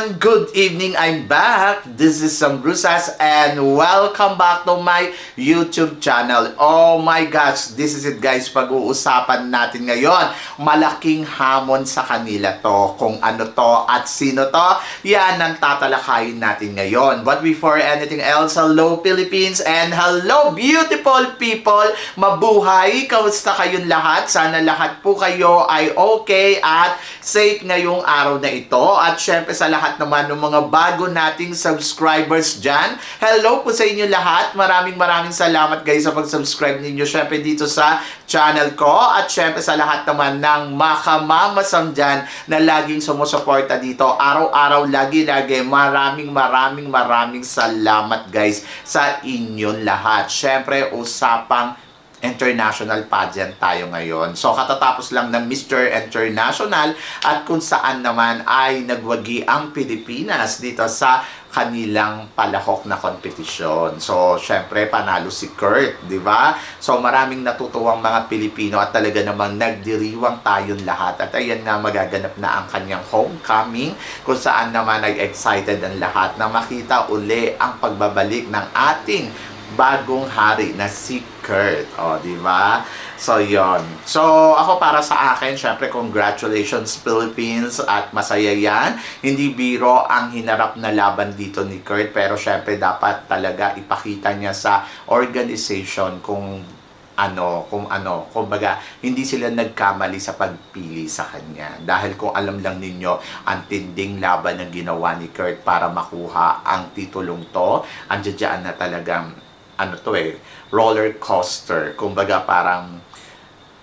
everyone! Good evening! I'm back! This is Sam Brusas and welcome back to my YouTube channel. Oh my gosh! This is it guys, pag-uusapan natin ngayon. Malaking hamon sa kanila to. Kung ano to at sino to, yan ang tatalakayin natin ngayon. But before anything else, hello Philippines and hello beautiful people! Mabuhay! Kamusta kayong lahat? Sana lahat po kayo ay okay at safe ngayong araw na ito. At syempre sa lahat naman ng mga bago nating subscribers dyan, hello po sa inyo lahat. Maraming maraming salamat guys sa pag-subscribe ninyo syempre dito sa channel ko. At syempre sa lahat naman ng makamamasam dyan na laging sumusuporta dito. Araw-araw, lagi-lagi. Maraming maraming maraming salamat guys sa inyong lahat. Syempre usapang international pageant tayo ngayon. So katatapos lang ng Mr. International at kung saan naman ay nagwagi ang Pilipinas dito sa kanilang palahok na kompetisyon. So, syempre, panalo si Kurt, di ba? So, maraming natutuwang mga Pilipino at talaga namang nagdiriwang tayong lahat. At ayan nga, magaganap na ang kanyang homecoming kung saan naman ay excited ang lahat na makita uli ang pagbabalik ng ating bagong hari na si Kurt. O, di ba? So, yon. So, ako para sa akin, syempre, congratulations Philippines at masaya yan. Hindi biro ang hinarap na laban dito ni Kurt, pero syempre, dapat talaga ipakita niya sa organization kung ano, kung ano, kumbaga, hindi sila nagkamali sa pagpili sa kanya. Dahil kung alam lang ninyo, ang tinding laban na ginawa ni Kurt para makuha ang titulong to, andyan na talagang ano to eh, roller coaster. Kumbaga parang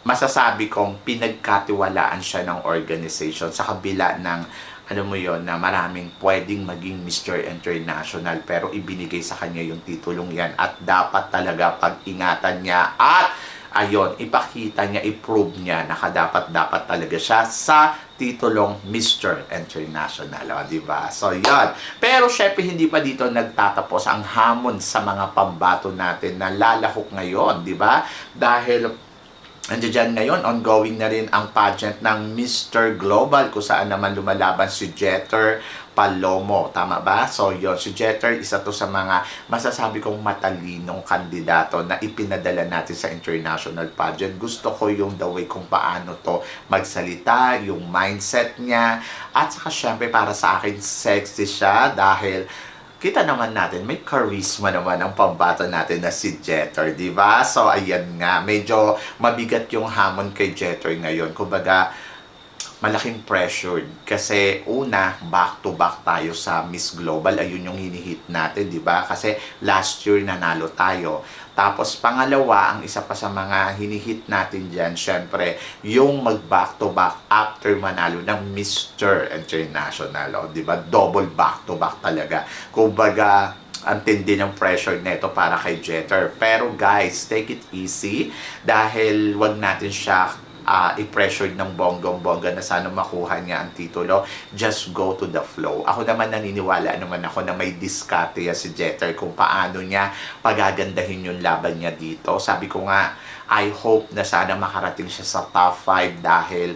masasabi kong pinagkatiwalaan siya ng organization sa kabila ng ano mo yon na maraming pwedeng maging Mr. International pero ibinigay sa kanya yung titulong yan at dapat talaga pag-ingatan niya at ayon ipakita niya, i-prove niya na dapat dapat talaga siya sa titulong Mr. International, o, di ba? So, yan. Pero, syempre, hindi pa dito nagtatapos ang hamon sa mga pambato natin na lalahok ngayon, di ba? Dahil Andiyan ngayon, ongoing na rin ang pageant ng Mr. Global kung saan naman lumalaban si Jeter Palomo. Tama ba? So yon si Jeter, isa to sa mga masasabi kong matalinong kandidato na ipinadala natin sa international pageant. Gusto ko yung the way kung paano to magsalita, yung mindset niya. At saka syempre para sa akin, sexy siya dahil kita naman natin, may charisma naman ang pambata natin na si Jeter, di ba? So, ayan nga, medyo mabigat yung hamon kay Jeter ngayon. Kumbaga, malaking pressured kasi una back to back tayo sa Miss Global. Ayun yung hinihit natin di ba? Kasi last year nanalo tayo. Tapos pangalawa ang isa pa sa mga hinihit natin diyan syempre yung mag back to back after manalo ng Mr. International. Oh, di ba? Double back to back talaga. Kumbaga ang tindi ng pressure nito para kay Jeter. Pero guys, take it easy. Dahil wag natin siya uh, i-pressure ng bonggong-bongga na sana makuha niya ang titulo. Just go to the flow. Ako naman naniniwala naman ako na may diskarte si Jeter kung paano niya pagagandahin yung laban niya dito. Sabi ko nga, I hope na sana makarating siya sa top 5 dahil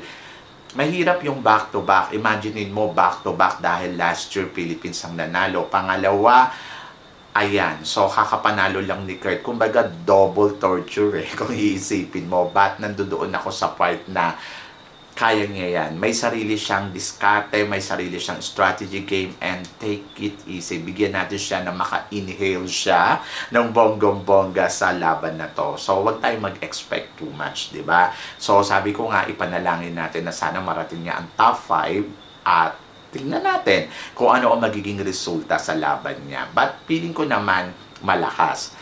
mahirap yung back-to-back. Imaginein mo back-to-back dahil last year Philippines ang nanalo. Pangalawa, Ayan, so kakapanalo lang ni Kurt. Kumbaga, double torture eh, kung iisipin mo. Ba't nandoon ako sa part na kaya niya yan. May sarili siyang diskarte, may sarili siyang strategy game, and take it easy. Bigyan natin siya na maka-inhale siya ng bonggong-bongga sa laban na to. So, wag tayo mag-expect too much, di ba? So, sabi ko nga, ipanalangin natin na sana marating niya ang top 5 at tingnan natin kung ano ang magiging resulta sa laban niya. But feeling ko naman malakas.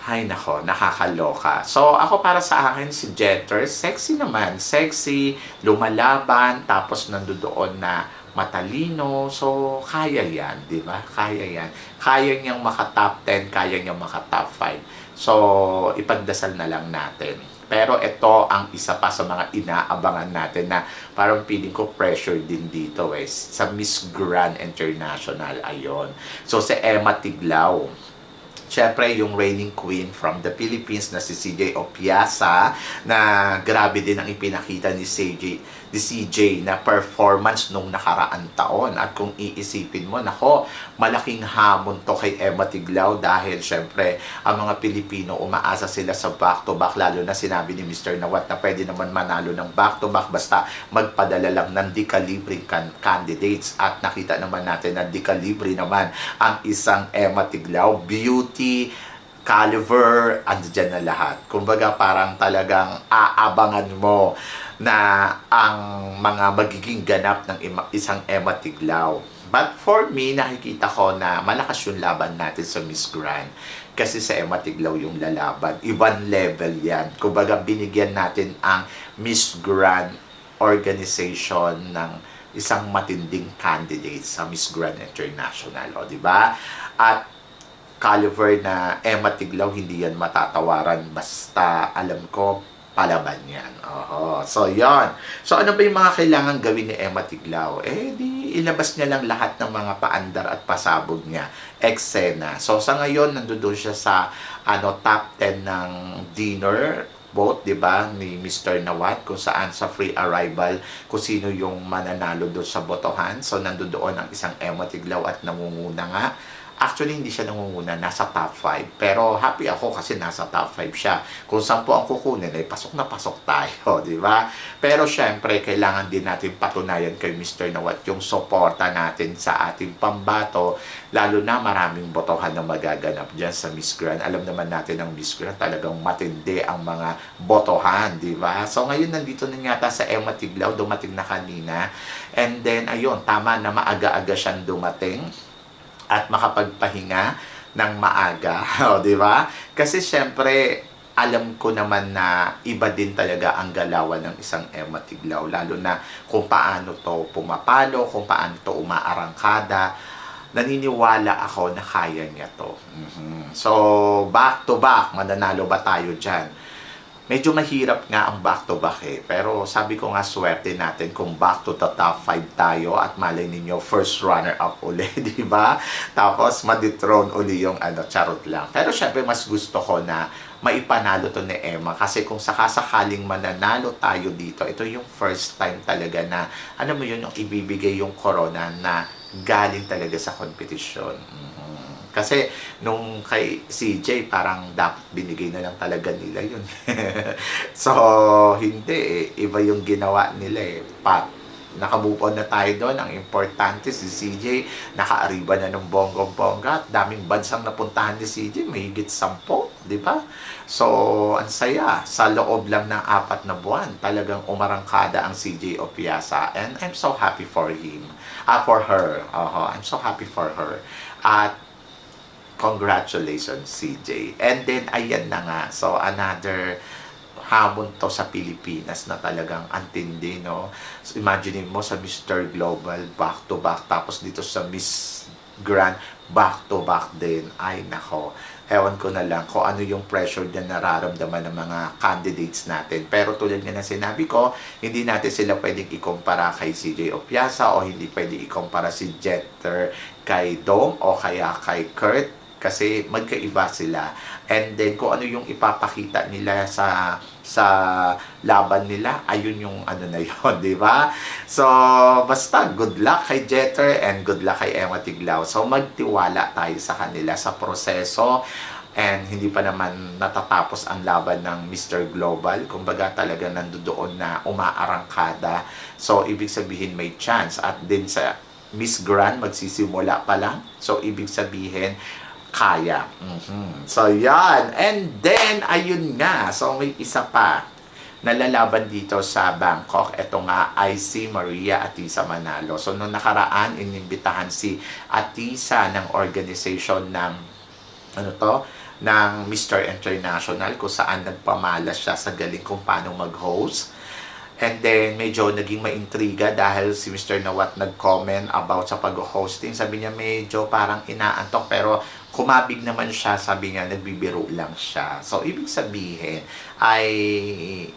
Hay nako, nakakaloka. So, ako para sa akin, si Jeter, sexy naman. Sexy, lumalaban, tapos nandoon na matalino. So, kaya yan, di ba? Kaya yan. Kaya niyang maka-top 10, kaya niyang maka-top 5. So, ipagdasal na lang natin. Pero ito ang isa pa sa mga inaabangan natin na parang feeling ko pressure din dito eh. Sa Miss Grand International, ayon. So, si Emma Tiglao, Siyempre, yung reigning queen from the Philippines na si CJ Opiasa na grabe din ang ipinakita ni CJ, ni CJ na performance nung nakaraan taon. At kung iisipin mo, nako, malaking hamon to kay Emma Tiglao dahil syempre, ang mga Pilipino umaasa sila sa back-to-back lalo na sinabi ni Mr. Nawat na pwede naman manalo ng back-to-back basta magpadala lang ng di-calibre can- candidates at nakita naman natin na di-calibre naman ang isang Emma Tiglao beauty caliber andyan na lahat kumbaga parang talagang aabangan mo na ang mga magiging ganap ng isang Emma Tiglao But for me, nakikita ko na malakas yung laban natin sa Miss Grand. Kasi sa Emma Tiglao yung lalaban. Ibang level yan. Kumbaga, binigyan natin ang Miss Grand organization ng isang matinding candidate sa Miss Grand International. Di ba? At caliber na Emma Tiglao, hindi yan matatawaran. Basta, alam ko, palaban yan. Oho. So, yon. So, ano ba yung mga kailangan gawin ni Emma Tiglao? Eh, di ilabas niya lang lahat ng mga paandar at pasabog niya. Eksena. So, sa ngayon, nandoon siya sa ano, top 10 ng dinner vote, di ba, ni Mr. Nawat, kung saan sa free arrival, kung sino yung mananalo doon sa botohan. So, nandoon ang isang Emma Tiglao at namunguna nga. Actually, hindi siya nangunguna, nasa top 5. Pero happy ako kasi nasa top 5 siya. Kung saan po ang kukunin, ay pasok na pasok tayo, di ba? Pero syempre, kailangan din natin patunayan kay Mr. Nawat yung suporta natin sa ating pambato, lalo na maraming botohan na magaganap dyan sa Miss Grand. Alam naman natin ang Miss Grand, talagang matindi ang mga botohan, di ba? So ngayon, nandito na yata sa Emma Tiglao, dumating na kanina. And then, ayun, tama na maaga-aga siyang dumating at makapagpahinga ng maaga, o di ba? Kasi syempre alam ko naman na iba din talaga ang galawan ng isang Emma Tiglao lalo na kung paano to pumapalo, kung paano to umaarangkada. Naniniwala ako na kaya niya to. Mhm. So, back to back, mananalo ba tayo dyan? Medyo mahirap nga ang back-to-back eh. Pero sabi ko nga swerte natin kung back to the top 5 tayo at malay ninyo first runner-up uli, di ba? Tapos madethrone uli yung ano, charot lang. Pero syempre mas gusto ko na maipanalo to ni Emma kasi kung sakasakaling mananalo tayo dito, ito yung first time talaga na ano mo yun, yung ibibigay yung corona na galing talaga sa kompetisyon. Mhm. Kasi nung kay CJ, parang dapat binigay na lang talaga nila yun. so, hindi eh. Iba yung ginawa nila eh. Pat, nakamove na tayo doon. Ang importante, si CJ, nakaariba na ng bonggong-bongga. At daming bansang napuntahan ni CJ, may higit sampo, di ba? So, ang saya. Sa loob lang ng apat na buwan, talagang umarangkada ang CJ Opiasa. And I'm so happy for him. Ah, for her. Oho, I'm so happy for her. At congratulations CJ. And then ayan na nga. So another hamon to sa Pilipinas na talagang antindi, no? So, imagine mo sa Mr. Global back to back tapos dito sa Miss Grand back to back din. Ay nako. Ewan ko na lang kung ano yung pressure na nararamdaman ng mga candidates natin. Pero tulad nga na sinabi ko, hindi natin sila pwedeng ikumpara kay CJ Opiasa o hindi pwede ikumpara si Jeter kay Dom o kaya kay Kurt kasi magkaiba sila. And then kung ano yung ipapakita nila sa sa laban nila, ayun yung ano na yon, di ba? So, basta good luck kay Jeter and good luck kay Emma Tiglao. So, magtiwala tayo sa kanila sa proseso and hindi pa naman natatapos ang laban ng Mr. Global. Kumbaga talaga nandoon na umaarangkada. So, ibig sabihin may chance. At din sa Miss Grand, magsisimula pa lang. So, ibig sabihin, kaya. Mhm. So, yan. And then, ayun nga. So, may isa pa nalalaban dito sa Bangkok. Ito nga ay si Maria Atisa Manalo. So, nung nakaraan, inimbitahan si Atisa ng organization ng ano to, ng Mr. International kung saan nagpamalas siya sa galing kung paano mag-host. And then, medyo naging maintriga dahil si Mr. Nawat nag-comment about sa pag-hosting. Sabi niya, medyo parang inaantok pero kumabig naman siya, sabi nga, nagbibiro lang siya. So, ibig sabihin, ay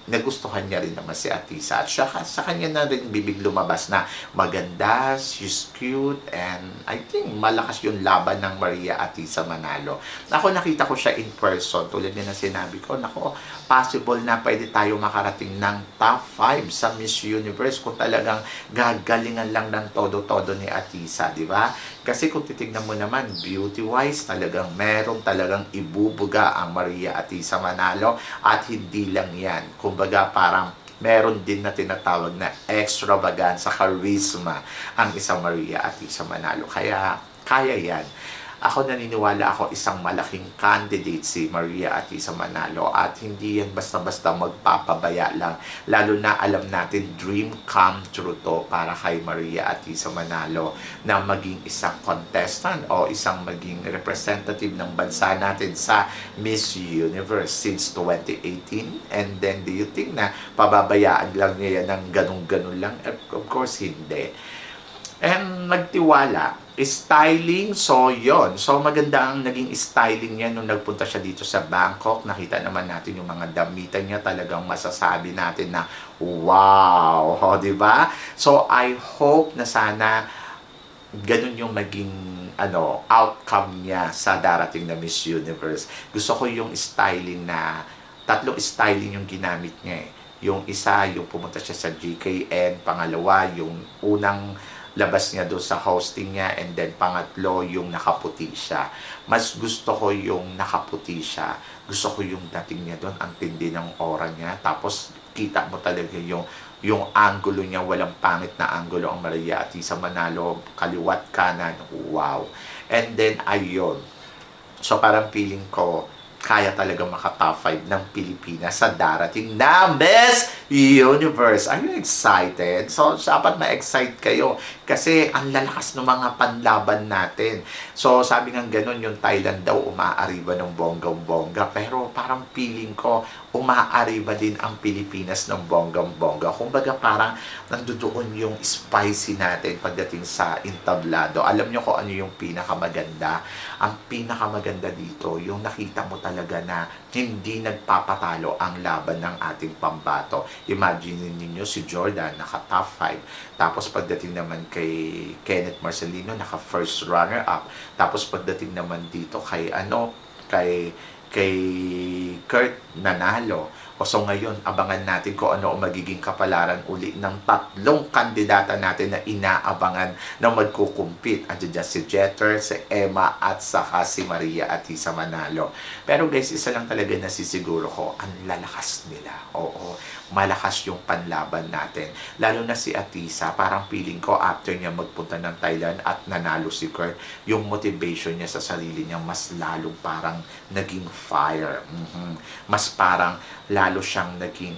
nagustuhan niya rin naman si Atisa. At siya, sa kanya na rin bibig lumabas na maganda, she's cute, and I think malakas yung laban ng Maria Atisa Manalo. Ako nakita ko siya in person, tulad na sinabi ko, nako, possible na pwede tayo makarating ng top 5 sa Miss Universe kung talagang gagalingan lang ng todo-todo ni Atisa, di ba? Kasi kung titignan mo naman, beauty-wise, talagang meron talagang ibubuga ang Maria Atisa Manalo at hindi lang yan. Kumbaga parang meron din na tinatawag na extravaganza, charisma ang isang Maria Atisa Manalo. Kaya kaya yan. Ako naniniwala ako isang malaking candidate si Maria Atisa Manalo at hindi yan basta-basta magpapabaya lang. Lalo na alam natin dream come true to para kay Maria Atisa Manalo na maging isang contestant o isang maging representative ng bansa natin sa Miss Universe since 2018. And then do you think na pababayaan lang niya yan ng ganun-ganun lang? Of course, hindi. And nagtiwala, styling, so yon So maganda ang naging styling niya nung nagpunta siya dito sa Bangkok. Nakita naman natin yung mga damitan niya talagang masasabi natin na wow, ho, di ba? So I hope na sana ganun yung maging ano, outcome niya sa darating na Miss Universe. Gusto ko yung styling na tatlong styling yung ginamit niya eh. Yung isa, yung pumunta siya sa GKN. Pangalawa, yung unang labas niya doon sa hosting niya and then pangatlo yung nakaputi siya. Mas gusto ko yung nakaputi siya. Gusto ko yung dating niya doon, ang tindi ng aura niya. Tapos kita mo talaga yung yung angulo niya, walang pangit na angulo ang Maria Atisa Manalo, kaliwat kanan, wow. And then, ayun. So, parang feeling ko, kaya talaga maka-top 5 ng Pilipinas sa darating na Miss Universe. Are you excited? So, dapat ma-excite kayo kasi ang lalakas ng mga panlaban natin. So, sabi nga ganun, yung Thailand daw umaariba ng bonggang-bongga. Pero parang feeling ko, umaariba din ang Pilipinas ng bonggang-bongga. Kumbaga parang nandoon yung spicy natin pagdating sa entablado. Alam nyo kung ano yung pinakamaganda? Ang pinakamaganda dito, yung nakita mo talaga na hindi nagpapatalo ang laban ng ating pambato. Imagine ninyo si Jordan, naka top 5. Tapos pagdating naman kay Kenneth Marcelino, naka first runner up. Tapos pagdating naman dito kay ano, kay kay Kurt nanalo. O so ngayon, abangan natin kung ano ang magiging kapalaran uli ng tatlong kandidata natin na inaabangan na magkukumpit. Andiyan dyan si Jeter, si Emma, at saka si Maria Atisa Manalo. Pero guys, isa lang talaga nasisiguro ko, ang lalakas nila. Oo, malakas yung panlaban natin. Lalo na si Atisa, parang feeling ko after niya magpunta ng Thailand at nanalo si Kurt, yung motivation niya sa sarili niya mas lalong parang naging fire. Mhm. Mas parang lalo siyang naging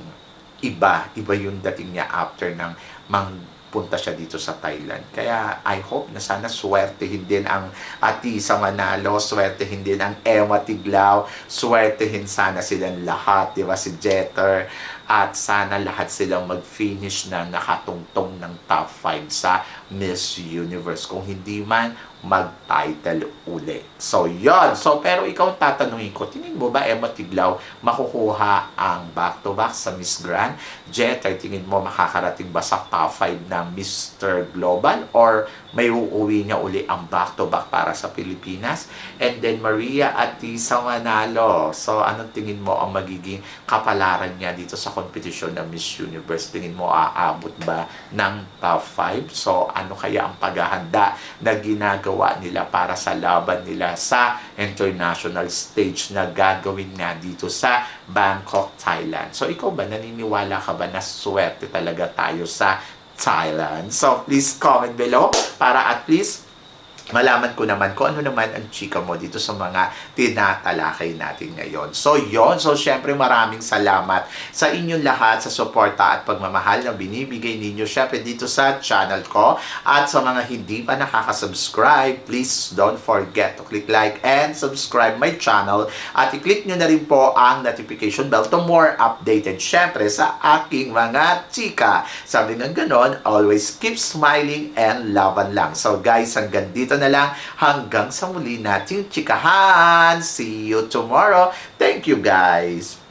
iba. Iba yung dating niya after ng mang punta siya dito sa Thailand. Kaya I hope na sana swertehin din ang Atisa Manalo, swertehin din ang Emma Tiglao, swertehin sana silang lahat, di ba, si Jeter, at sana lahat silang mag-finish na nakatungtong ng top 5 sa Miss Universe. Kung hindi man, mag-title uli. So, yon So, pero ikaw tatanungin ko, tingin mo ba Emma Tiglao makukuha ang back-to-back sa Miss Grand? Jeter, tingin mo makakarating ba sa top 5 ng Mr. Global? Or may uuwi niya uli ang back-to-back para sa Pilipinas? And then, Maria Atisa Manalo. So, anong tingin mo ang magiging kapalaran niya dito sa kompetisyon ng Miss Universe? Tingin mo aabot ba ng top 5? So, ano kaya ang paghahanda na ginagawa nila para sa laban nila sa international stage na gagawin nga dito sa Bangkok, Thailand. So, ikaw ba, naniniwala ka ba na swerte talaga tayo sa Thailand? So, please comment below para at least malaman ko naman kung ano naman ang chika mo dito sa mga tinatalakay natin ngayon. So, yon So, syempre maraming salamat sa inyong lahat sa suporta at pagmamahal na binibigay ninyo syempre dito sa channel ko. At sa mga hindi pa nakaka-subscribe, please don't forget to click like and subscribe my channel. At i-click nyo na rin po ang notification bell to more updated syempre sa aking mga chika. Sabi ng ganon, always keep smiling and laban lang. So guys, hanggang dito dito na lang hanggang sa muli nating chikahan. See you tomorrow. Thank you guys.